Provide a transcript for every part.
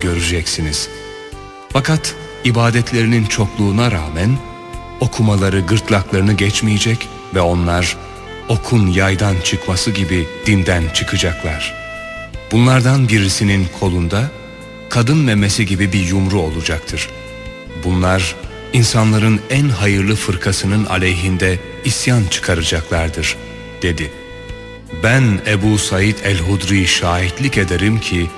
göreceksiniz. Fakat ibadetlerinin çokluğuna rağmen okumaları gırtlaklarını geçmeyecek ve onlar okun yaydan çıkması gibi dinden çıkacaklar. Bunlardan birisinin kolunda kadın memesi gibi bir yumru olacaktır. Bunlar insanların en hayırlı fırkasının aleyhinde isyan çıkaracaklardır, dedi. Ben Ebu Said el-Hudri şahitlik ederim ki,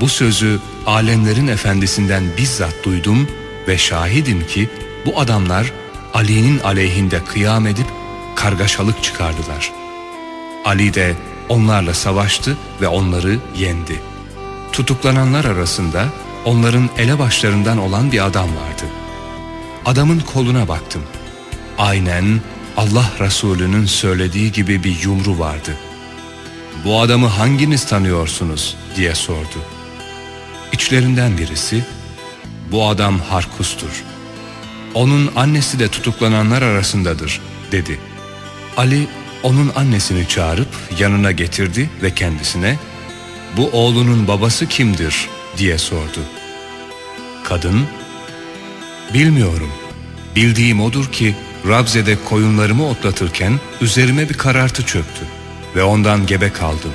bu sözü alemlerin efendisinden bizzat duydum ve şahidim ki bu adamlar Ali'nin aleyhinde kıyam edip kargaşalık çıkardılar. Ali de onlarla savaştı ve onları yendi. Tutuklananlar arasında onların elebaşlarından olan bir adam vardı. Adamın koluna baktım. Aynen Allah Resulü'nün söylediği gibi bir yumru vardı. Bu adamı hanginiz tanıyorsunuz diye sordu. İçlerinden birisi, bu adam Harkus'tur. Onun annesi de tutuklananlar arasındadır dedi. Ali onun annesini çağırıp yanına getirdi ve kendisine bu oğlunun babası kimdir diye sordu. Kadın, bilmiyorum. Bildiğim odur ki Rabze'de koyunlarımı otlatırken üzerime bir karartı çöktü ve ondan gebe kaldım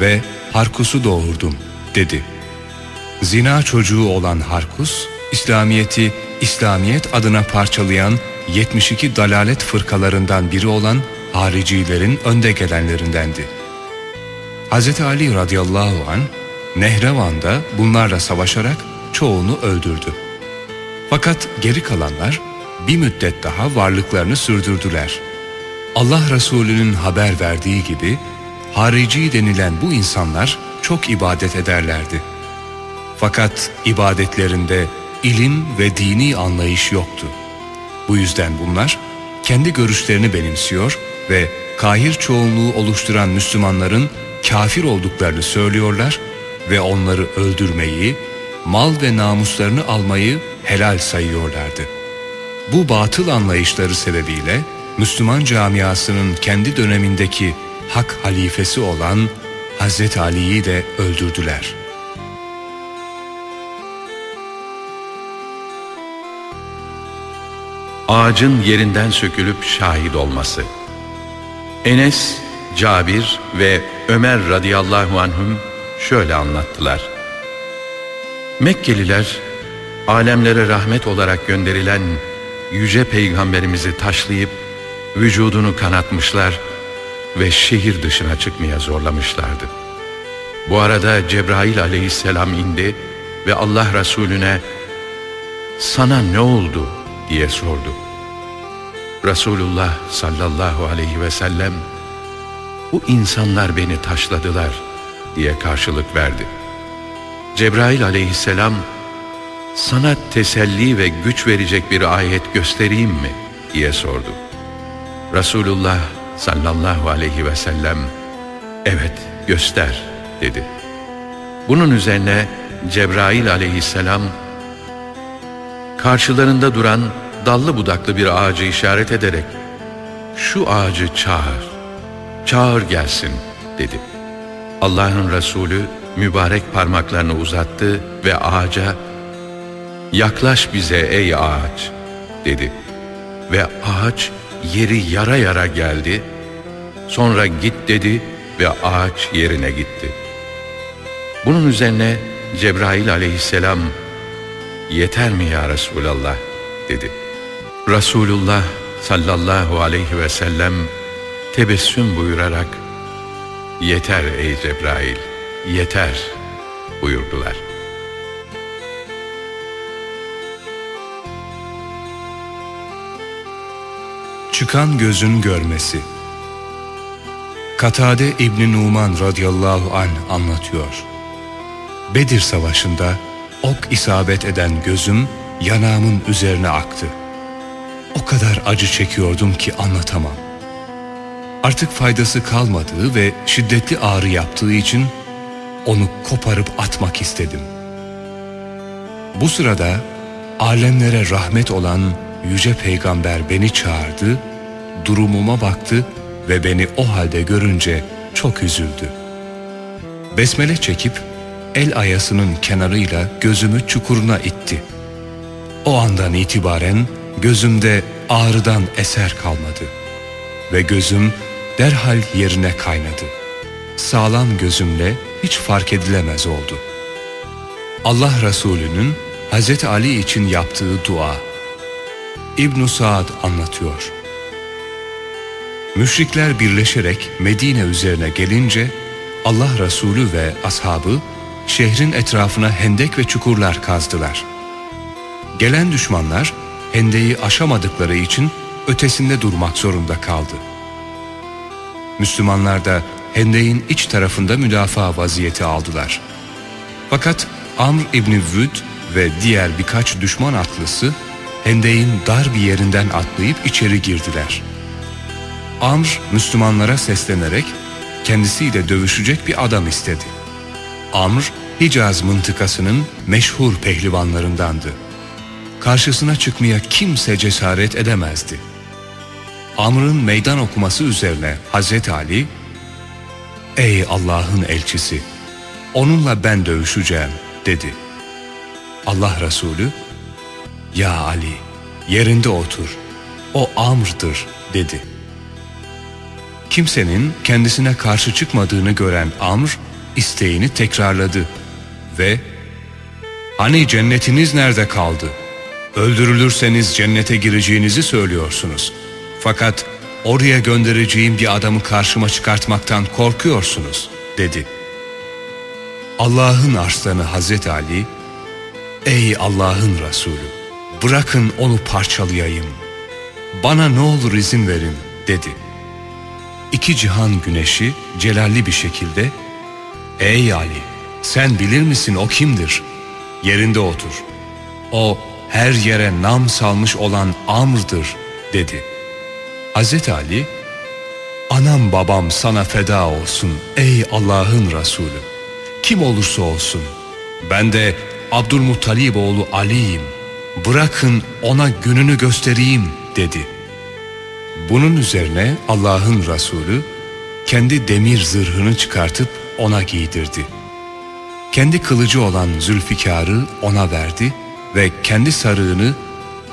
ve Harkus'u doğurdum dedi. Zina çocuğu olan Harkus, İslamiyet'i İslamiyet adına parçalayan 72 dalalet fırkalarından biri olan haricilerin önde gelenlerindendi. Hz. Ali radıyallahu an Nehrevan'da bunlarla savaşarak çoğunu öldürdü. Fakat geri kalanlar bir müddet daha varlıklarını sürdürdüler. Allah Resulü'nün haber verdiği gibi harici denilen bu insanlar çok ibadet ederlerdi. Fakat ibadetlerinde ilim ve dini anlayış yoktu. Bu yüzden bunlar kendi görüşlerini benimsiyor ve kahir çoğunluğu oluşturan Müslümanların kafir olduklarını söylüyorlar ve onları öldürmeyi, mal ve namuslarını almayı helal sayıyorlardı. Bu batıl anlayışları sebebiyle Müslüman camiasının kendi dönemindeki hak halifesi olan Hazreti Ali'yi de öldürdüler.'' Ağacın yerinden sökülüp şahit olması. Enes, Cabir ve Ömer radıyallahu anhüm şöyle anlattılar. Mekkeliler, alemlere rahmet olarak gönderilen yüce peygamberimizi taşlayıp vücudunu kanatmışlar ve şehir dışına çıkmaya zorlamışlardı. Bu arada Cebrail aleyhisselam indi ve Allah Resulüne sana ne oldu diye sordu. Resulullah sallallahu aleyhi ve sellem bu insanlar beni taşladılar diye karşılık verdi. Cebrail aleyhisselam sana teselli ve güç verecek bir ayet göstereyim mi diye sordu. Resulullah sallallahu aleyhi ve sellem evet göster dedi. Bunun üzerine Cebrail aleyhisselam karşılarında duran dallı budaklı bir ağacı işaret ederek şu ağacı çağır, çağır gelsin dedi. Allah'ın Resulü mübarek parmaklarını uzattı ve ağaca yaklaş bize ey ağaç dedi. Ve ağaç yeri yara yara geldi. Sonra git dedi ve ağaç yerine gitti. Bunun üzerine Cebrail aleyhisselam yeter mi ya Resulallah dedi. Resulullah sallallahu aleyhi ve sellem tebessüm buyurarak yeter ey Cebrail yeter buyurdular. Çıkan gözün görmesi Katade İbni Numan radıyallahu an anlatıyor. Bedir savaşında ok isabet eden gözüm yanağımın üzerine aktı. O kadar acı çekiyordum ki anlatamam. Artık faydası kalmadığı ve şiddetli ağrı yaptığı için onu koparıp atmak istedim. Bu sırada alemlere rahmet olan yüce peygamber beni çağırdı, durumuma baktı ve beni o halde görünce çok üzüldü. Besmele çekip el ayasının kenarıyla gözümü çukuruna itti. O andan itibaren gözümde ağrıdan eser kalmadı ve gözüm derhal yerine kaynadı. Sağlam gözümle hiç fark edilemez oldu. Allah Resulü'nün Hz. Ali için yaptığı dua İbn Saad anlatıyor. Müşrikler birleşerek Medine üzerine gelince Allah Resulü ve ashabı şehrin etrafına hendek ve çukurlar kazdılar. Gelen düşmanlar hendeyi aşamadıkları için ötesinde durmak zorunda kaldı. Müslümanlar da hendeyin iç tarafında müdafaa vaziyeti aldılar. Fakat Amr İbni Vüd ve diğer birkaç düşman atlısı hendeyin dar bir yerinden atlayıp içeri girdiler. Amr Müslümanlara seslenerek kendisiyle dövüşecek bir adam istedi. Amr Hicaz mıntıkasının meşhur pehlivanlarındandı. Karşısına çıkmaya kimse cesaret edemezdi. Amr'ın meydan okuması üzerine Hazreti Ali, ''Ey Allah'ın elçisi, onunla ben dövüşeceğim.'' dedi. Allah Resulü, ''Ya Ali, yerinde otur, o Amr'dır.'' dedi. Kimsenin kendisine karşı çıkmadığını gören Amr, isteğini tekrarladı ve ''Hani cennetiniz nerede kaldı? Öldürülürseniz cennete gireceğinizi söylüyorsunuz. Fakat oraya göndereceğim bir adamı karşıma çıkartmaktan korkuyorsunuz.'' dedi. Allah'ın arslanı Hazreti Ali, ''Ey Allah'ın Resulü, bırakın onu parçalayayım. Bana ne olur izin verin.'' dedi. İki cihan güneşi celalli bir şekilde ''Ey Ali, sen bilir misin o kimdir? Yerinde otur. O her yere nam salmış olan Amr'dır.'' dedi. Hz. Ali ''Anam babam sana feda olsun ey Allah'ın Resulü. Kim olursa olsun. Ben de Abdülmuttalib oğlu Ali'yim. Bırakın ona gününü göstereyim.'' dedi. Bunun üzerine Allah'ın Resulü kendi demir zırhını çıkartıp ona giydirdi. Kendi kılıcı olan Zülfikar'ı ona verdi ve kendi sarığını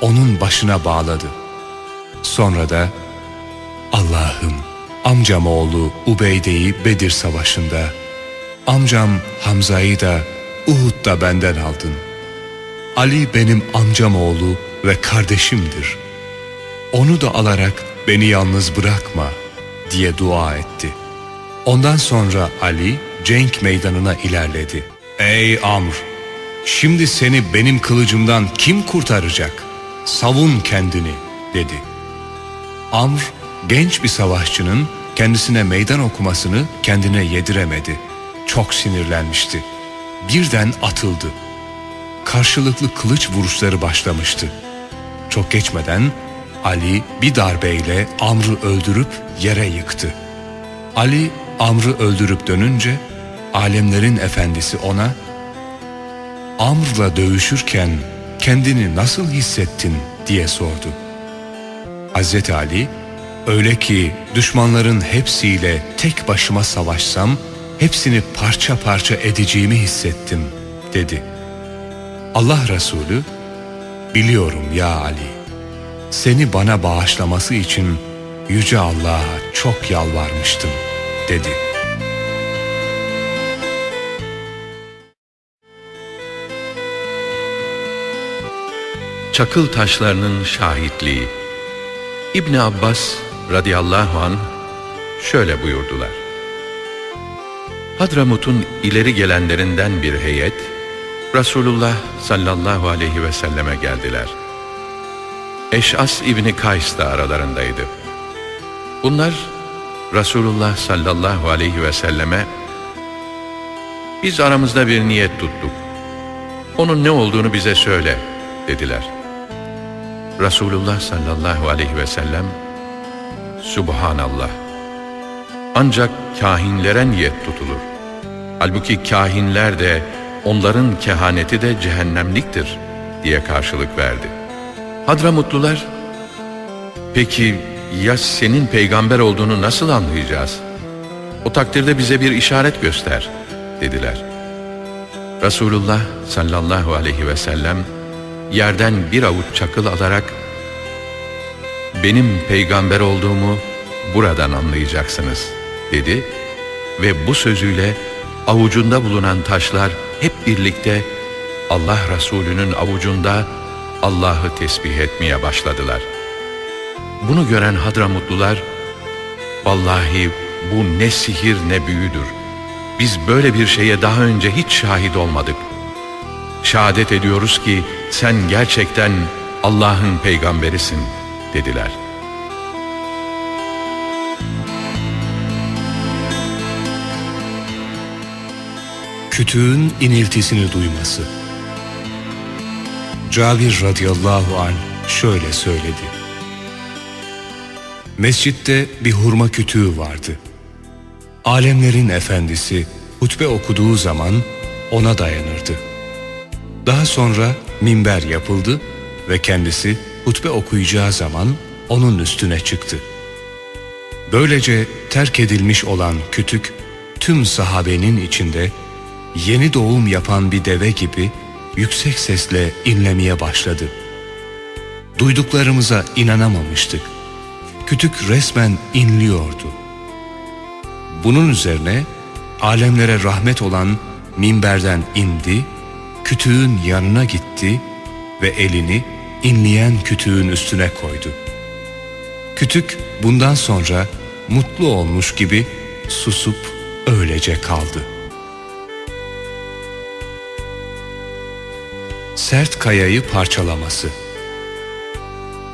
onun başına bağladı. Sonra da Allah'ım amcam oğlu Ubeyde'yi Bedir Savaşı'nda, amcam Hamza'yı da Uhud'da benden aldın. Ali benim amcam oğlu ve kardeşimdir. Onu da alarak beni yalnız bırakma diye dua etti. Ondan sonra Ali cenk meydanına ilerledi. Ey Amr! Şimdi seni benim kılıcımdan kim kurtaracak? Savun kendini dedi. Amr genç bir savaşçının kendisine meydan okumasını kendine yediremedi. Çok sinirlenmişti. Birden atıldı. Karşılıklı kılıç vuruşları başlamıştı. Çok geçmeden Ali bir darbeyle Amr'ı öldürüp yere yıktı. Ali Amr'ı öldürüp dönünce alemlerin efendisi ona Amr'la dövüşürken kendini nasıl hissettin diye sordu. Hazreti Ali öyle ki düşmanların hepsiyle tek başıma savaşsam hepsini parça parça edeceğimi hissettim dedi. Allah Resulü biliyorum ya Ali seni bana bağışlaması için Yüce Allah'a çok yalvarmıştım dedi. Çakıl taşlarının şahitliği İbn Abbas radıyallahu an şöyle buyurdular. Hadramut'un ileri gelenlerinden bir heyet Resulullah sallallahu aleyhi ve selleme geldiler. Eş'as İbni Kays da aralarındaydı. Bunlar Resulullah sallallahu aleyhi ve selleme biz aramızda bir niyet tuttuk. Onun ne olduğunu bize söyle dediler. Resulullah sallallahu aleyhi ve sellem Subhanallah. Ancak kahinlere niyet tutulur. Halbuki kahinler de onların kehaneti de cehennemliktir diye karşılık verdi. Hadramutlular, peki ya senin peygamber olduğunu nasıl anlayacağız? O takdirde bize bir işaret göster, dediler. Resulullah sallallahu aleyhi ve sellem yerden bir avuç çakıl alarak benim peygamber olduğumu buradan anlayacaksınız dedi ve bu sözüyle avucunda bulunan taşlar hep birlikte Allah Resulü'nün avucunda Allah'ı tesbih etmeye başladılar. Bunu gören Hadramutlular, vallahi bu ne sihir ne büyüdür. Biz böyle bir şeye daha önce hiç şahit olmadık. Şehadet ediyoruz ki sen gerçekten Allah'ın peygamberisin dediler. Kütüğün iniltisini duyması Cabir radıyallahu an şöyle söyledi. Mescitte bir hurma kütüğü vardı. Alemlerin efendisi hutbe okuduğu zaman ona dayanırdı. Daha sonra minber yapıldı ve kendisi hutbe okuyacağı zaman onun üstüne çıktı. Böylece terk edilmiş olan kütük tüm sahabenin içinde yeni doğum yapan bir deve gibi yüksek sesle inlemeye başladı. Duyduklarımıza inanamamıştık. Kütük resmen inliyordu. Bunun üzerine alemlere rahmet olan minberden indi, kütüğün yanına gitti ve elini inleyen kütüğün üstüne koydu. Kütük bundan sonra mutlu olmuş gibi susup öylece kaldı.'' sert kayayı parçalaması.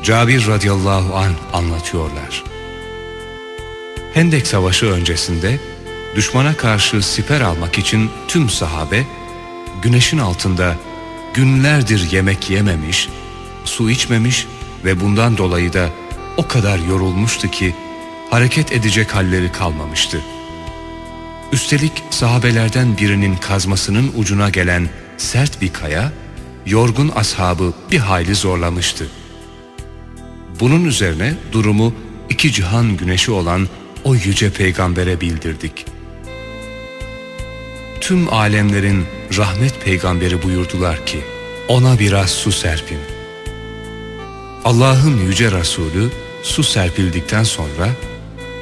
Cabir radıyallahu an anlatıyorlar. Hendek Savaşı öncesinde düşmana karşı siper almak için tüm sahabe güneşin altında günlerdir yemek yememiş, su içmemiş ve bundan dolayı da o kadar yorulmuştu ki hareket edecek halleri kalmamıştı. Üstelik sahabelerden birinin kazmasının ucuna gelen sert bir kaya yorgun ashabı bir hayli zorlamıştı. Bunun üzerine durumu iki cihan güneşi olan o yüce peygambere bildirdik. Tüm alemlerin rahmet peygamberi buyurdular ki, ona biraz su serpin. Allah'ın yüce Resulü su serpildikten sonra,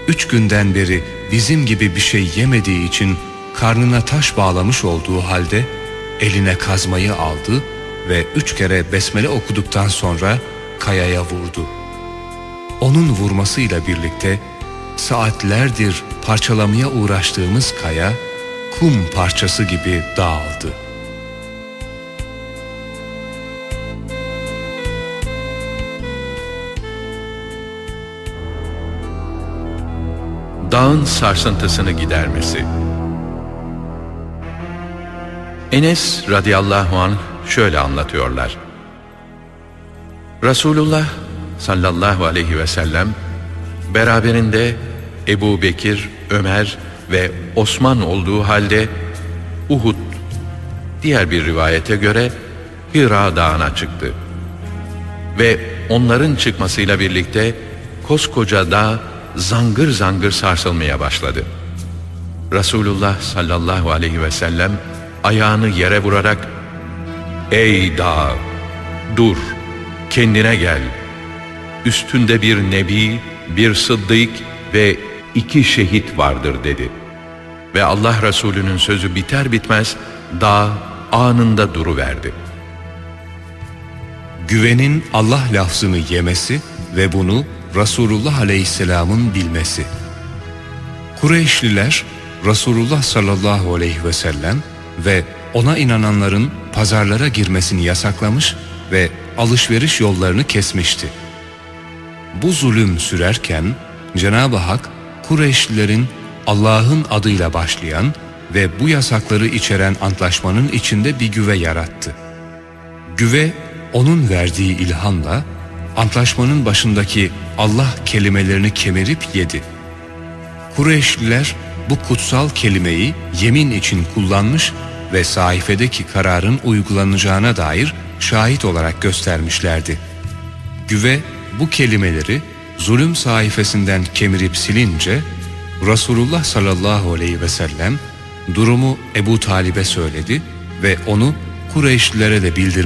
üç günden beri bizim gibi bir şey yemediği için karnına taş bağlamış olduğu halde eline kazmayı aldı ve üç kere besmele okuduktan sonra kayaya vurdu. Onun vurmasıyla birlikte saatlerdir parçalamaya uğraştığımız kaya kum parçası gibi dağıldı. Dağın sarsıntısını gidermesi Enes radıyallahu anh şöyle anlatıyorlar. Resulullah sallallahu aleyhi ve sellem beraberinde Ebu Bekir, Ömer ve Osman olduğu halde Uhud, diğer bir rivayete göre Hira Dağı'na çıktı. Ve onların çıkmasıyla birlikte koskoca dağ zangır zangır sarsılmaya başladı. Resulullah sallallahu aleyhi ve sellem ayağını yere vurarak Ey dağ! Dur! Kendine gel! Üstünde bir nebi, bir sıddık ve iki şehit vardır dedi. Ve Allah Resulü'nün sözü biter bitmez dağ anında duruverdi. Güvenin Allah lafzını yemesi ve bunu Resulullah Aleyhisselam'ın bilmesi. Kureyşliler Resulullah sallallahu aleyhi ve sellem ve ona inananların pazarlara girmesini yasaklamış ve alışveriş yollarını kesmişti. Bu zulüm sürerken Cenab-ı Hak Kureyşlilerin Allah'ın adıyla başlayan ve bu yasakları içeren antlaşmanın içinde bir güve yarattı. Güve onun verdiği ilhamla antlaşmanın başındaki Allah kelimelerini kemirip yedi. Kureyşliler bu kutsal kelimeyi yemin için kullanmış ve sayfedeki kararın uygulanacağına dair şahit olarak göstermişlerdi. Güve bu kelimeleri zulüm sayfasından kemirip silince Resulullah sallallahu aleyhi ve sellem durumu Ebu Talib'e söyledi ve onu Kureyşlilere de bildirmesi